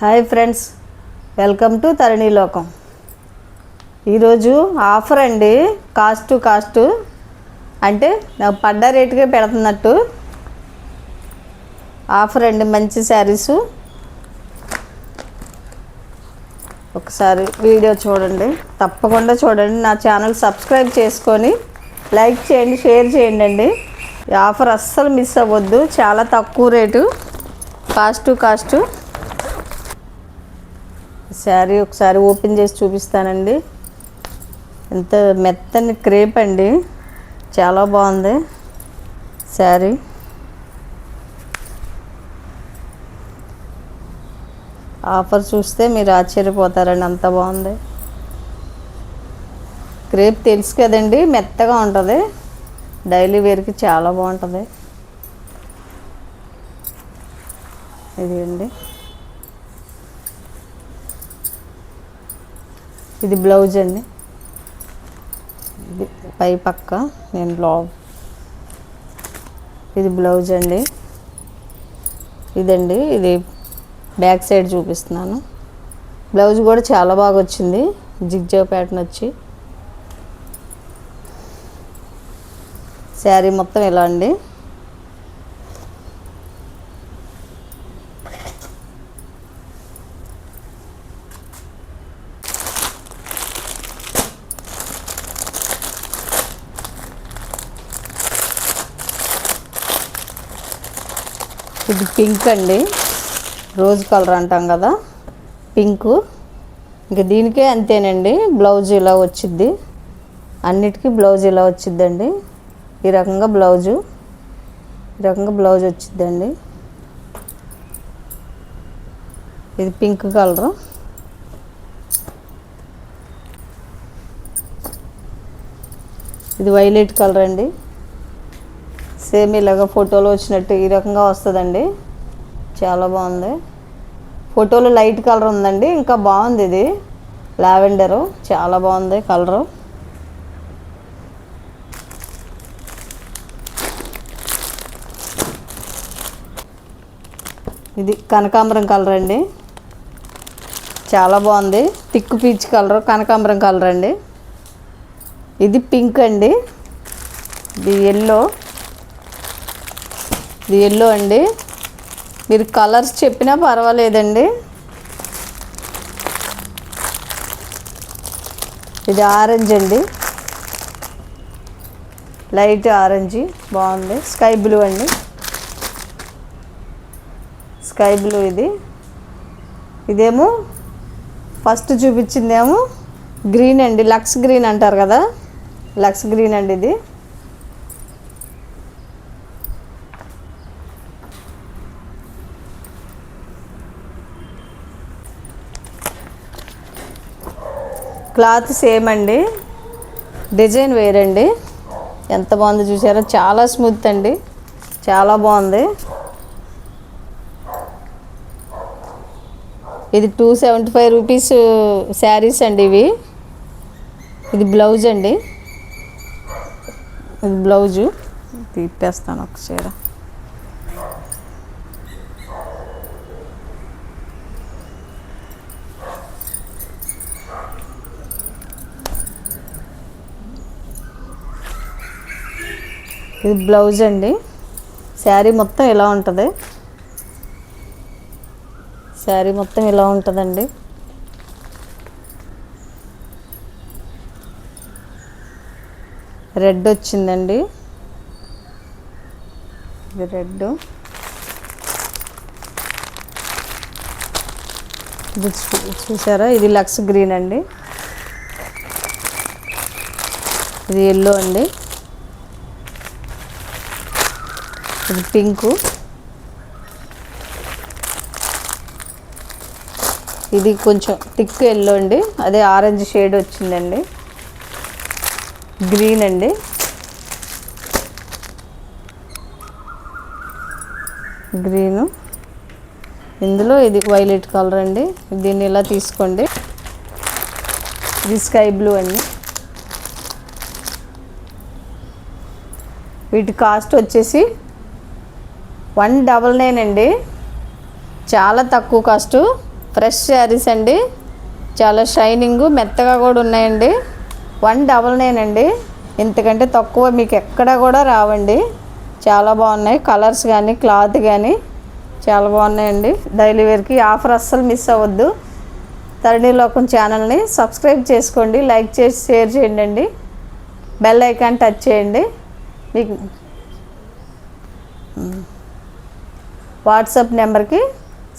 Hi friends welcome to Tharani Lokam. ఈరోజు offer అండి cost cost. అంటే నాకు పడ్డ రేటుకే పెడుతున్నట్టు. ఆఫర్ అండి మంచి శారీసు. ఒకసారి వీడియో చూడండి తప్పకుండా చూడండి. నా ఛానల్ సబ్స్క్రైబ్ చేసుకొని లైక్ చేయండి షేర్ చేయండి అండి. ఈ ఆఫర్ అస్సలు మిస్ అవ్వద్దు చాలా తక్కువ rate. Cost to cost. Sari ఒకసారి ఓపెన్ చేసి చూపిస్తానండి. ఎంత మెత్తని క్రేప్ అండి. చాలా బాగుంది శారీ. ఆఫర్ చూస్తే మీరు ఆశ్చర్యపోతారండి అంత బాగుంది. క్రేప్ తెలుసు కదండి మెత్తగా ఉంటుంది. డైలీ వేర్కి చాలా బాగుంటుంది. ఇది అండి ఇది బ్లౌజ్ అండి. పై పక్క నేను బ్లా ఇది బ్లౌజ్ అండి. ఇదండి ఇది బ్యాక్ సైడ్ చూపిస్తున్నాను. బ్లౌజ్ కూడా చాలా బాగా వచ్చింది. జిగ్జా ప్యాటర్న్ వచ్చి. శారీ మొత్తం ఇలా అండి? ఇది పింక్ అండి. రోజ్ కలర్ అంటాం కదా. పింక్ ఇంకా దీనికే అంతేనండి. బ్లౌజ్ ఇలా వచ్చిద్ది. అన్నిటికీ బ్లౌజ్ ఇలా వచ్చిద్దండి. ఈ రకంగా బ్లౌజు ఈ రకంగా బ్లౌజ్ వచ్చిద్దండి. ఇది పింక్ కలరు ఇది వైలెట్ కలర్ అండి. సేమ్ ఇలాగ ఫోటోలో వచ్చినట్టు ఈ రకంగా వస్తుందండి. చాలా బాగుంది. ఫోటోలో లైట్ కలర్ ఉందండి. ఇంకా బాగుంది ఇది. లావెండరు. చాలా బాగుంది కలరు. ఇది కనకాంబరం కలర్ అండి. చాలా బాగుంది. థిక్ పీచ్ కలర్ కనకాంబరం కలర్ అండి. ఇది పింక్ అండి. ఇది ఎల్లో ఇది ఎల్లో అండి. మీరు కలర్స్ చెప్పినా పర్వాలేదండి. ఇది ఆరెంజ్ అండి. లైట్ ఆరెంజ్ బాగుంది. స్కై బ్లూ అండి. స్కై బ్లూ ఇది. ఇదేమో ఫస్ట్ చూపించిందేమో గ్రీన్ అండి. లక్స్ గ్రీన్ అంటారు కదా. లక్స్ గ్రీన్ అండి ఇది. క్లాత్ సేమ్ అండి. డిజైన్ వేరండి. ఎంత బాగుంది చూసారా? చాలా స్మూత్ అండి. చాలా బాగుంది. ఇది two seventy five rupees uh, saris అండి ఇవి. ఇది బ్లౌజ్ అండి. ఇది బ్లౌజు. తిప్పేస్తాను ఒక చీర ఇది బ్లౌజ్ అండి. శారీ మొత్తం ఇలా ఉంటుంది. శారీ మొత్తం ఇలా ఉంటుందండి. రెడ్ వచ్చిందండి. ఇది రెడ్. ఇది చూసారా? ఇది లక్స్ గ్రీన్ అండి. ఇది ఎల్లో అండి. ఇది పింకు. ఇది కొంచెం థిక్ ఎల్లో అండి. అదే ఆరెంజ్ షేడ్ వచ్చిందండి. గ్రీన్ అండి. గ్రీను. ఇందులో ఇది వైలెట్ కలర్ అండి. దీన్ని ఇలా తీసుకోండి. ఇది స్కై బ్లూ అండి. వీటి కాస్ట్ వచ్చేసి వన్ డబల్ నైన్ అండి. చాలా తక్కువ కాస్ట్. ఫ్రెష్ శారీస్ అండి. చాలా షైనింగ్ మెత్తగా కూడా ఉన్నాయండి. వన్ డబల్ నైన్ అండి. ఇంతకంటే తక్కువ మీకు ఎక్కడ కూడా రావండి. చాలా బాగున్నాయి. కలర్స్ కానీ క్లాత్ కానీ చాలా బాగున్నాయండి. డైలీ వేర్కి ఆఫర్ అస్సలు మిస్ అవ్వద్దు. తరణి లోకం ఛానల్ని సబ్స్క్రైబ్ చేసుకోండి. లైక్ చేసి షేర్ చేయండి అండి. బెల్ ఐకాన్ టచ్ చేయండి. మీకు వాట్సాప్ నెంబర్కి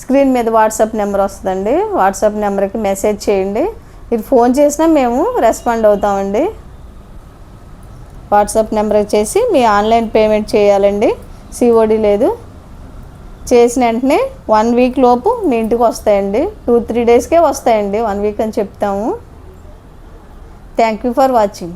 స్క్రీన్ మీద వాట్సాప్ నెంబర్ వస్తుందండి. వాట్సాప్ నెంబర్కి మెసేజ్ చేయండి. మీరు ఫోన్ చేసినా మేము రెస్పాండ్ అవుతామండి. వాట్సాప్ నెంబర్ చేసి మీ ఆన్లైన్ పేమెంట్ చేయాలండి. సిఓడి లేదు. చేసిన వెంటనే వన్ వీక్ లోపు మీ ఇంటికి వస్తాయండి. టూ త్రీ డేస్కే వస్తాయండి. వన్ వీక్ అని చెప్తాము. Thank you for watching.